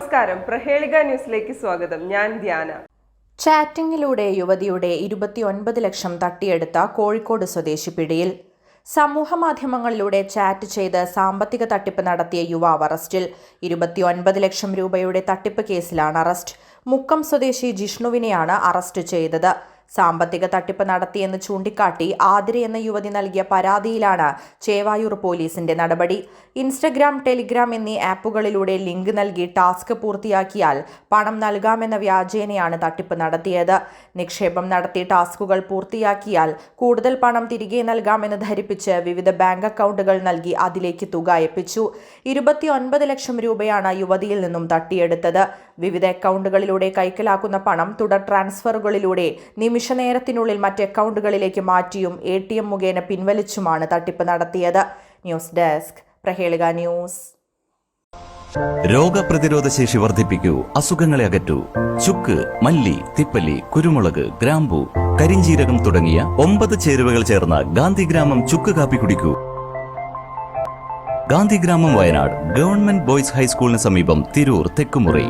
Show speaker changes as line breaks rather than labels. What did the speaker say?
നമസ്കാരം. പ്രഹേളിക ന്യൂസിലേക്ക് സ്വാഗതം. ഞാൻ ധ്യാന.
ചാറ്റിംഗിലൂടെ യുവതിയുടെ ഇരുപത്തിയൊൻപത് ലക്ഷം തട്ടിയെടുത്ത കോഴിക്കോട് സ്വദേശി പിടിയിൽ സമൂഹമാധ്യമങ്ങളിലൂടെ ചാറ്റ് ചെയ്ത് സാമ്പത്തിക തട്ടിപ്പ് നടത്തിയ യുവാവ് അറസ്റ്റിൽ ഇരുപത്തിയൊൻപത് ലക്ഷം രൂപയുടെ തട്ടിപ്പ് കേസിലാണ് അറസ്റ്റ്. മുക്കം സ്വദേശി ജിഷ്ണുവിനെയാണ് അറസ്റ്റ് ചെയ്തത്. സാമ്പത്തിക തട്ടിപ്പ് നടത്തിയെന്ന് ചൂണ്ടിക്കാട്ടി ആതിര എന്ന യുവതി നൽകിയ പരാതിയിലാണ് ചേവായൂർ പോലീസിന്റെ നടപടി. ഇൻസ്റ്റഗ്രാം ടെലിഗ്രാം എന്നീ ആപ്പുകളിലൂടെ ലിങ്ക് നൽകി ടാസ്ക് പൂർത്തിയാക്കിയാൽ പണം നൽകാമെന്ന വ്യാജേനയാണ് തട്ടിപ്പ് നടത്തിയത്. നിക്ഷേപം നടത്തി ടാസ്കുകൾ പൂർത്തിയാക്കിയാൽ കൂടുതൽ പണം തിരികെ നൽകാമെന്ന് ധരിപ്പിച്ച് വിവിധ ബാങ്ക് അക്കൗണ്ടുകൾ നൽകി അതിലേക്ക് തുക അയപ്പിച്ചു. ഇരുപത്തിയൊൻപത് ലക്ഷം രൂപയാണ് യുവതിയിൽ നിന്നും തട്ടിയെടുത്തത്. വിവിധ അക്കൗണ്ടുകളിലൂടെ കൈക്കലാക്കുന്ന പണം തുടർ ട്രാൻസ്ഫറുകളിലൂടെ നിമിഷനേരത്തിനുള്ളിൽ മറ്റ് അക്കൗണ്ടുകളിലേക്ക് മാറ്റിയും എ ടി എം മുഖേന പിൻവലിച്ചുമാണ് തട്ടിപ്പ് നടത്തിയത്. News desk Prahelika news.
രോഗപ്രതിരോധ ശേഷി വർദ്ധിപ്പിക്കൂ അസുഖങ്ങളെ അകറ്റൂ. ചുക്ക് മല്ലി തിപ്പല്ലി കുരുമുളക് ഗ്രാമ്പു കരിഞ്ചീരകം തുടങ്ങിയ ഒമ്പത് ചേരുവകൾ ചേർന്ന ഗാന്ധിഗ്രാമം ചുക്ക് കാപ്പി കുടിക്കൂ. ഗാന്ധിഗ്രാമം വയനാട് ഗവൺമെന്റ് ബോയ്സ് ഹൈസ്കൂളിന് സമീപം തിരൂർ തെക്കുമുറി.